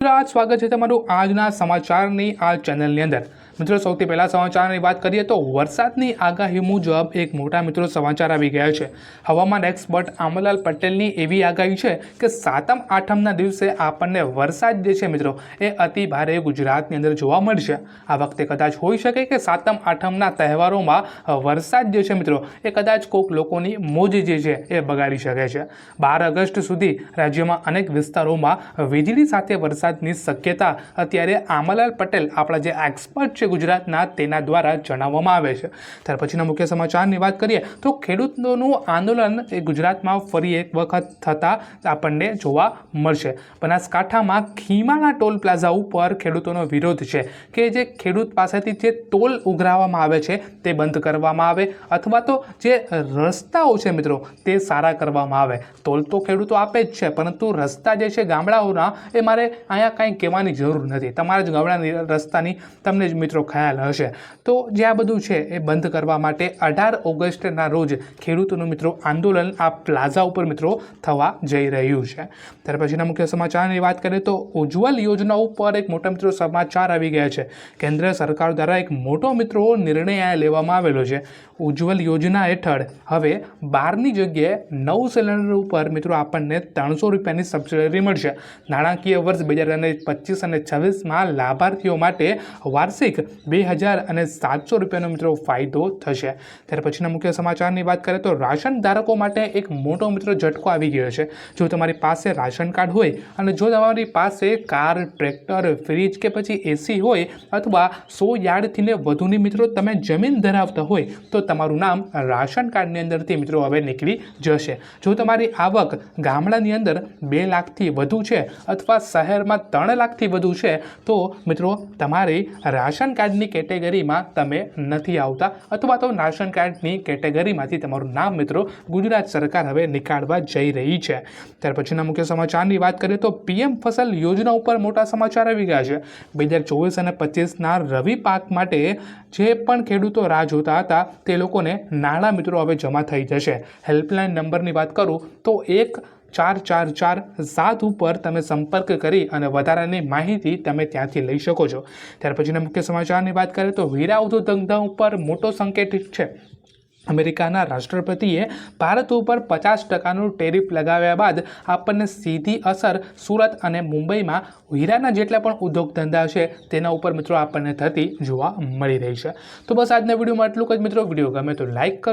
આજ સ્વાગત છે તમારું આજના સમાચારની આ ચેનલની અંદર. મિત્રો, સૌથી પહેલા સમાચારની વાત કરીએ તો વરસાદની આગાહી મુજબ એક મોટા મિત્રો સમાચાર આવી ગયા છે. હવામાન એક્સપર્ટ આમલાલ પટેલની એવી આગાહી છે કે સાતમ આઠમના દિવસે આપણને વરસાદ જે છે મિત્રો, એ અતિ ભારે ગુજરાતની અંદર જોવા મળશે. આ વખતે કદાચ હોઈ શકે કે સાતમ આઠમના તહેવારોમાં વરસાદ જે છે મિત્રો, એ કદાચ કોઈક લોકોની મોજ જે છે એ બગાડી શકે છે. બાર ઓગસ્ટ સુધી રાજ્યમાં અનેક વિસ્તારોમાં વીજળી સાથે વરસાદની શક્યતા અત્યારે આમલાલ પટેલ આપણા જે એક્સપર્ટ છે ગુજરાતના તેના દ્વારા જણાવવામાં આવે છે. ત્યાર પછીના મુખ્ય સમાચારની વાત કરીએ તો ખેડૂતોનું આંદોલન એ ગુજરાતમાં ફરી એક વખત થતાં આપણને જોવા મળશે. બનાસકાંઠામાં ખીમાના ટોલ પ્લાઝા ઉપર ખેડૂતોનો વિરોધ છે કે જે ખેડૂત પાસેથી જે ટોલ ઉઘરાવવામાં આવે છે તે બંધ કરવામાં આવે અથવા તો જે રસ્તાઓ છે મિત્રો તે સારા કરવામાં આવે. ટોલ તો ખેડૂતો આપે જ છે પરંતુ રસ્તા જે છે ગામડાઓના એ મારે અહીંયા કાંઈ કહેવાની જરૂર નથી. તમારા જ ગામડાની રસ્તાની તમને જ મિત્રો ખ્યાલ હશે. તો જે આ બધું છે એ બંધ કરવા માટે અઢાર ઓગસ્ટના રોજ ખેડૂતોનું મિત્રો આંદોલન આ પ્લાઝા ઉપર મિત્રો થવા જઈ રહ્યું છે. ત્યાર પછીના મુખ્ય સમાચારની વાત કરીએ તો ઉજ્જવલ યોજના ઉપર એક મોટા મિત્રો સમાચાર આવી ગયા છે. કેન્દ્ર સરકાર દ્વારા એક મોટો મિત્રો નિર્ણય લેવામાં આવેલો છે. ઉજ્જવલ યોજના હેઠળ હવે બારની જગ્યાએ નવ સિલિન્ડર ઉપર મિત્રો આપણને ત્રણસો રૂપિયાની સબસિડી મળશે. નાણાકીય વર્ષ બે હજાર અને પચીસ અને છવ્વીસમાં લાભાર્થીઓ માટે વાર્ષિક બે હજાર અને સાતસો રૂપિયાનો મિત્રો ફાયદો થશે. ત્યાર પછીના મુખ્ય સમાચારની વાત કરીએ તો રાશન ધારકો માટે એક મોટો મિત્રો ઝટકો આવી ગયો છે. જો તમારી પાસે રાશન કાર્ડ હોય અને જો તમારી પાસે કાર, ટ્રેક્ટર, ફ્રીજ કે પછી એસી હોય અથવા સો યાર્ડથી ને વધુની મિત્રો તમે જમીન ધરાવતા હોય તો તમારું નામ રાશન કાર્ડની અંદરથી મિત્રો હવે નીકળી જશે. જો તમારી આવક ગામડાની અંદર બે લાખથી વધુ છે અથવા શહેરમાં ત્રણ લાખથી વધુ છે, તો મિત્રો તમારી રાશન કાર્ડની કેટેગરીમાં તમે નથી આવતા અથવા તો રાશન કાર્ડની કેટેગરીમાંથી તમારું નામ મિત્રો ગુજરાત સરકાર હવે નીકાળવા જઈ રહી છે. ત્યાર પછીના મુખ્ય સમાચારની વાત કરીએ તો પીએમ ફસલ યોજના ઉપર મોટા સમાચાર આવી ગયા છે. બે હજાર ચોવીસ અને પચીસના રવિ પાક માટે જે પણ ખેડૂતો રાહ જોતા હતા તે લોકોને નાણાં મિત્રો હવે જમા થઈ જશે. હેલ્પલાઇન નંબરની વાત કરું તો એક ચાર ચાર ચાર સાત ઉપર તમે સંપર્ક કરી અને વધારાની માહિતી તમે ત્યાંથી લઈ શકો છો. ત્યાર પછીના મુખ્ય સમાચારની વાત કરીએ તો હીરા ઉદ્યોગ ધંધા ઉપર મોટો સંકેત છે. અમેરિકાના રાષ્ટ્રપતિએ ભારત ઉપર પચાસ ટકાનું ટેરિફ લગાવ્યા બાદ આપણને સીધી અસર સુરત અને મુંબઈમાં હીરાના જેટલા પણ ઉદ્યોગ ધંધા છે તેના ઉપર મિત્રો આપણને થતી જોવા મળી રહી છે. તો બસ આજના વિડીયોમાં એટલું જ મિત્રો. વીડિયો ગમે તો લાઈક કરો